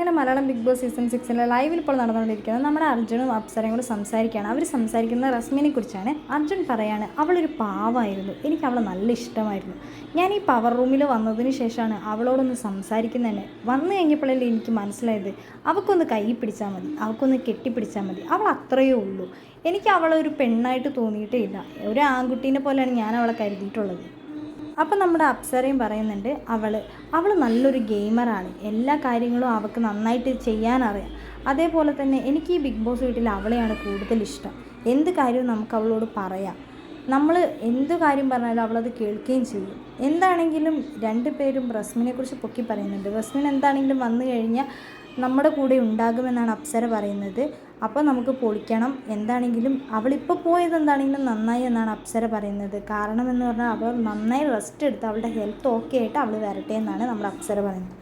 അങ്ങനെ Malayalam big boss season സിക്സിലെ ലൈവിൽ ഇപ്പോൾ നടന്നുകൊണ്ടിരിക്കുന്നത് നമ്മുടെ അർജുനും അപ്സരയും കൂടി സംസാരിക്കുകയാണ്. അവർ സംസാരിക്കുന്ന റസ്മിനെ കുറിച്ചാണ്. അർജുൻ പറയാണ് അവളൊരു പാവമായിരുന്നു എനിക്ക് അവളെ നല്ല ഇഷ്ടമായിരുന്നു. ഞാൻ ഈ പവർ റൂമിൽ വന്നതിന് ശേഷമാണ് അവളോടൊന്ന് സംസാരിക്കുന്നത് തന്നെ വന്നു കഴിഞ്ഞപ്പോഴല്ലേ എനിക്ക് മനസ്സിലായത്. അവൾക്കൊന്ന് കൈ പിടിച്ചാൽ മതി. അവൾക്കൊന്ന് കെട്ടിപ്പിടിച്ചാൽ മതി. അവൾ അത്രയേ ഉള്ളൂ. എനിക്ക് അവളൊരു പെണ്ണായിട്ട് തോന്നിയിട്ടേ ഇല്ല. ഒരു ആൺകുട്ടീനെ പോലെയാണ് ഞാൻ അവളെ കരുതിയിട്ടുള്ളത്. അപ്പം നമ്മുടെ അപ്സരയും പറയുന്നുണ്ട് അവൾ അവൾ നല്ലൊരു ഗെയിമറാണ്. എല്ലാ കാര്യങ്ങളും അവൾക്ക് നന്നായിട്ട് ചെയ്യാനറിയാം. അതേപോലെ തന്നെ എനിക്ക് ഈ ബിഗ് ബോസ് വീട്ടിൽ അവളെയാണ് കൂടുതൽ ഇഷ്ടം. എന്ത് കാര്യവും നമുക്ക് അവളോട് പറയാം. നമ്മൾ എന്ത് കാര്യം പറഞ്ഞാലും അവളത് കേൾക്കുകയും ചെയ്യും. എന്താണെങ്കിലും രണ്ട് പേരും റസ്മിനെക്കുറിച്ച് പൊക്കി പറയുന്നുണ്ട്. റസ്മിൻ എന്താണെങ്കിലും വന്നു കഴിഞ്ഞാൽ നമ്മുടെ കൂടെ ഉണ്ടാകുമെന്നാണ് അപ്സര പറയുന്നത്. അപ്പോൾ നമുക്ക് പൊളിക്കണം. എന്താണെങ്കിലും അവളിപ്പോൾ പോയത് എന്താണെങ്കിലും നന്നായി എന്നാണ് അപ്സര പറയുന്നത്. കാരണം എന്ന് പറഞ്ഞാൽ അവൾ നന്നായി റെസ്റ്റ് എടുത്ത് അവളുടെ ഹെൽത്ത് ഓക്കെ ആയിട്ട് അവൾ വരട്ടെ എന്നാണ് നമ്മുടെ അപ്സര പറയുന്നത്.